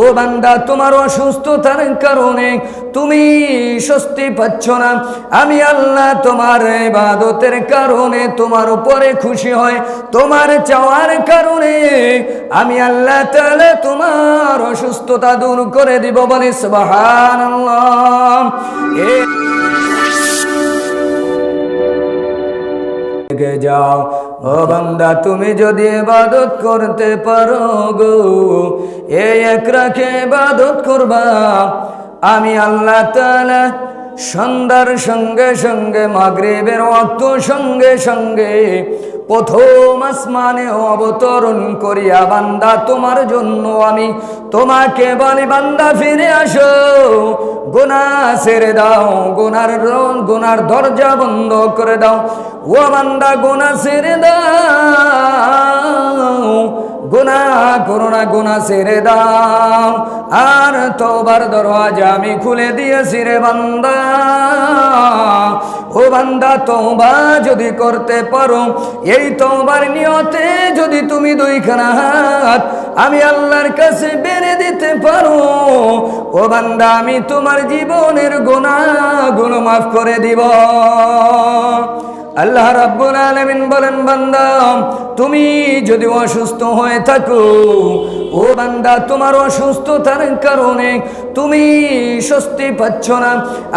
ও বান্দা, তোমার অসুস্থতার কারণে তুমি স্বস্তি পাচ্ছ না। আমি আল্লাহ তোমার ইবাদতের কারণে তোমার উপরে খুশি হয়, তোমার চাওয়ার কারণে আমি আল্লাহ তাহলে তোমার অসুস্থতা দূর করে দিব বলে সুবহানাল্লাহ। লেগে যাও। ও বান্দা, তুমি যদি এবাদত করতে পারো গো এই এক রাখে বাদত করবা। আমি আল্লাহ তাআলা সন্ধ্যার সঙ্গে সঙ্গে মাগরিবের অক্ত সঙ্গে সঙ্গে প্রথম আসমানে অবতরণ করিয়া বান্দা, তোমার জন্য আমি তোমাকে বলি বান্দা ফিরে আসো। গোনা ছেড়ে দাও, গোনার গোনার দরজা বন্ধ করে দাও। ও বান্দা গোনা ছেড়ে দাও। গুনা করোনা গুনা ছেড়ে দাও। আর তোবার দরওয়াজা আমি খুলে দিয়েছি রে বান্দা। ও বান্দা তোবা যদি করতে পারো, এই তোবার নিয়তে যদি তুমি দুইখানা হাত আমি আল্লাহর কাছে বেড়ে দিতে পারো। ও বান্দা, আমি তোমার জীবনের গুণা গুণ মাফ করে দিব। আল্লাহ রাব্বুল আলামিন বলেন বান্দা তুমি যদি অসুস্থ হয়ে থাকো ও বান্দা, তোমার অসুস্থতার কারণে তুমি স্বস্তি পাচ্ছ না।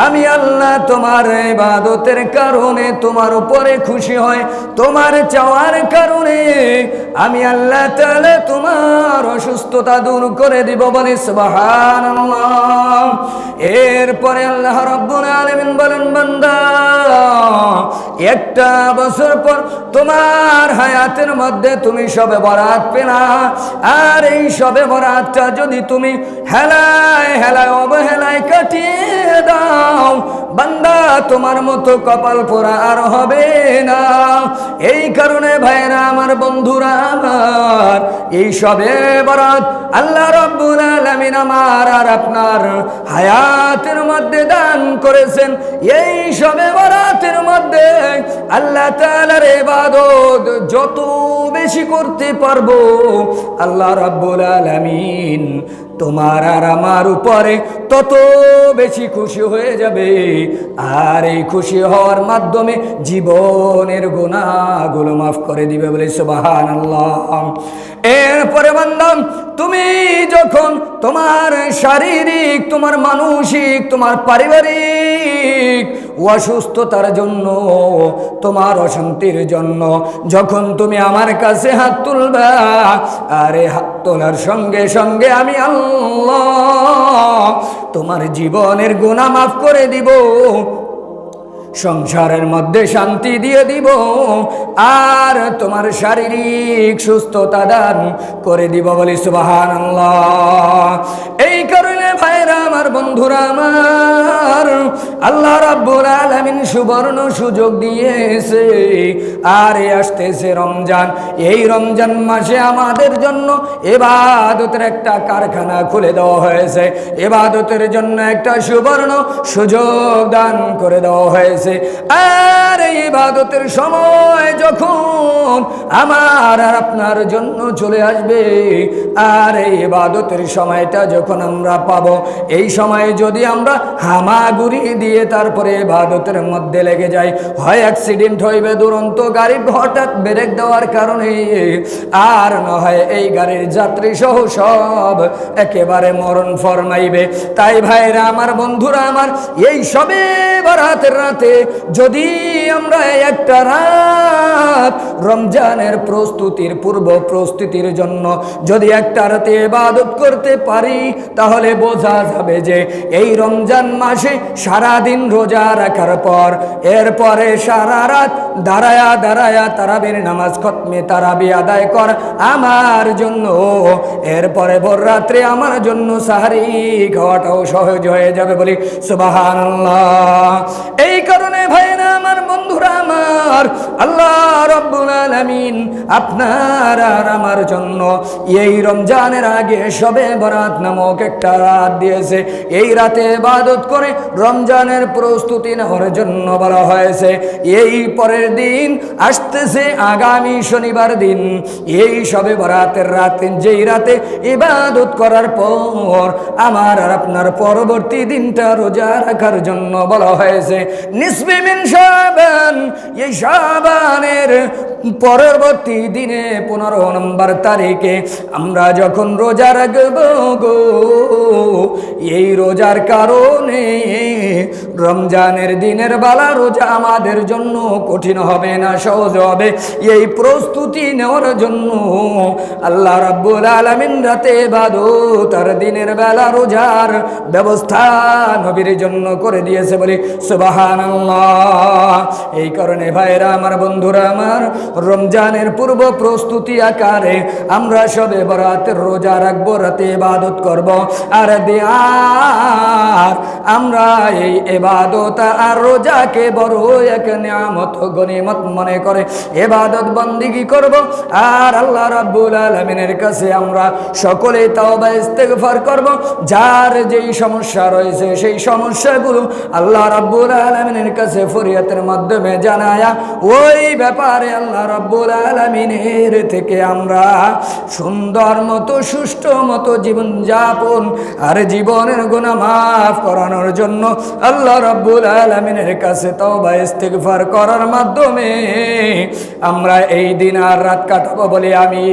আমি আল্লাহ তোমার ইবাদতের কারণে তোমার উপরে খুশি হয় তোমার চাওয়ার কারণে আমি আল্লাহ তাআলা তোমার অসুস্থতা দূর করে দিব বলে সুবহানাল্লাহ। এরপরে আল্লাহ রাব্বুল আলামিন বলেন, বান্দা, একটা বছর পর তোমার হায়াতের মধ্যে তুমি সবে বরাত পেলা। আর এই সবে বরাতটা যদি তুমি হেলায় হেলায়, অবহেলায় কাটিয়ে দাও, বান্দা, তোমার মতো কপাল পোড়া আর হবে না। এই কারণে ভাইরা আমার বন্ধুরা, আমার এই সবে বরাত আল্লাহ রব্বুল আলামিন আমার আর আপনার হায়াতের মধ্যে দান করেছেন। এই সবে বরাতের মধ্যে আল্লাহ তাআলার ইবাদত যত বেশি করতে পারব, আল্লাহ রাব্বুল আলামিন, তোমার আর আমার উপরে তত বেশি খুশি হয়ে যাবে। আর এই খুশি হওয়ার মাধ্যমে জীবনের গুণাগুলো মাফ করে দিবে বলে সুবাহান এরপরে বান্দাম তুমি যখন তোমার শারীরিক, তোমার মানসিক, তোমার পারিবারিক অসুস্থতার জন্য, তোমার অশান্তির জন্য। যখন তুমি আমার কাছে হাত তুলবা, আরে হাত তোলার সঙ্গে সঙ্গে আমি আল্লাহ তোমার জীবনের গুণা মাফ করে দিব। সংসারের মধ্যে শান্তি দিয়ে দিব। আর তোমার শারীরিক সুস্থতা দান করে দিব বলি সুবাহান এই কারণে ভাইরা আমার বন্ধুরা আমার, আল্লাহ রাব্বুল আলামিন সুবর্ণ সুযোগ দিয়েছে। আর আসতেছে রমজান, এই রমজান মাসে আমাদের জন্য এবাদতের একটা কারখানা খুলে দেওয়া হয়েছে। এবাদতের জন্য একটা সুবর্ণ সুযোগ দান করে দেওয়া হয়েছে। আর এই ইবাদতের সময় যখন আমার আর আপনার জন্য চলে আসবে, আর এই ইবাদতের সময়টা যখন আমরা পাব, এই সময়ে যদি আমরা হামাগুড়ি দিয়ে তারপরে ইবাদতের মধ্যে লেগে যাই, হয় অ্যাক্সিডেন্ট হইবে দুরন্ত, গাড়ি হঠাৎ ব্রেক দেওয়ার কারণে, আর না হয় এই গাড়ির যাত্রী সহ সব একেবারে মরণ ফরমাইবে। তাই ভাইরা, আমার বন্ধুরা, আমার এই সবে রাতের রাতে যদি আমরা একটা রাত রমজানের প্রস্তুতির পূর্ব প্রস্তুতির জন্য যদি একটা রাতে ইবাদত করতে পারি, তাহলে বোঝা যাবে যে এই রমজান মাসে সারা দিন রোজা রাখার পর, এরপরে সারা রাত দাঁড়ায়া দাঁড়ায়া তারাবির নামাজ খতমে তারাবি আদায় কর আমার জন্য। এরপরে ভোর রাত্রে আমার জন্য সাহারি খাওয়াটাও সহজ হয়ে যাবে বলি সুবাহান এই কারণে ভাইরা আমার বন্ধুরা, আমার আল্লাহ রব্বুল আলামিন আপনার আর আমার জন্য এই রমজানের আগে সবে বরাত নামক একটা রাত দিয়েছে। এই রাতে ইবাদত করে রমজানের প্রস্তুতি নেওয়ার জন্য বলা হয়েছে। এই পরের দিন আসতেছে আগামী শনিবার দিন। এই সবে বরাতের রাত, যেই রাতে ইবাদত করার পর আমার আর আপনার পরবর্তী দিনটা রোজা রাখার জন্য বলা হয়েছে। নিসবে মিন শাবান, এই শাবানের পরবর্তী দিনে পনেরো নম্বর তারিখে আমরা যখন রোজা রাখব গো এই রোজার কারণে রমজানের দিনের বেলা রোজা আমাদের জন্য কঠিন হবে না, সহজ হবে। এই প্রস্তুতি নেওয়ার জন্য আল্লাহ রাব্বুল আলামিন রাতে বাদো তার দিনের বেলা রোজার ব্যবস্থা নবীর জন্য করে দিয়েছে বলি সুবহানাল্লাহ। এই কারণে ভাইরা আমার বন্ধুরা, আমার রমজানের পূর্ব প্রস্তুতি আকারে আমরা সবে বরাতের রোজা রাখব, রাতে ইবাদত করব। আর দেয়ার আমরা এই এবাদত আর রোজাকে বড় এক নিয়ামত গনিমত মনে করে। এবাদত বন্দিগি করব? আর আল্লাহ রাব্বুল আলামিনের কাছে আমরা সকলে তাওবা, ইস্তেগফার করব। যার যেই সমস্যা রয়েছে, সেই সমস্যাগুলো আল্লাহ রাব্বুল আলামিনের কাছে ফরিয়াতের মাধ্যমে জানায়া ওই ব্যাপারে আল্লাহ রাব্বুল আলামিনের থেকে আমরা সুন্দর মতো, সুষ্ঠু মতো জীবন যাপন আর জীবনের গুণা মাফ করানোর জন্য আল্লাহ রাব্বুল আলামিনের কাছে তওবা ইস্তেগফার করার মাধ্যমে আমরা এই দিন আর রাত কাটাবো বলে আমি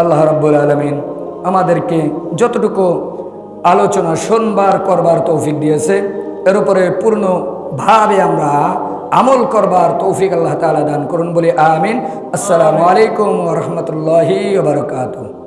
আল্লাহ রাব্বুল আলামিন আমাদেরকে যতটুকু আলোচনা শোনবার করবার তৌফিক দিয়েছে, এর উপরে পূর্ণভাবে আমরা আমল করবার তৌফিক আল্লাহ তাআলা দান করুন বলে আমিন। আসসালামু আলাইকুম রাহমাতুল্লাহি ওয়া বারাকাতুহু।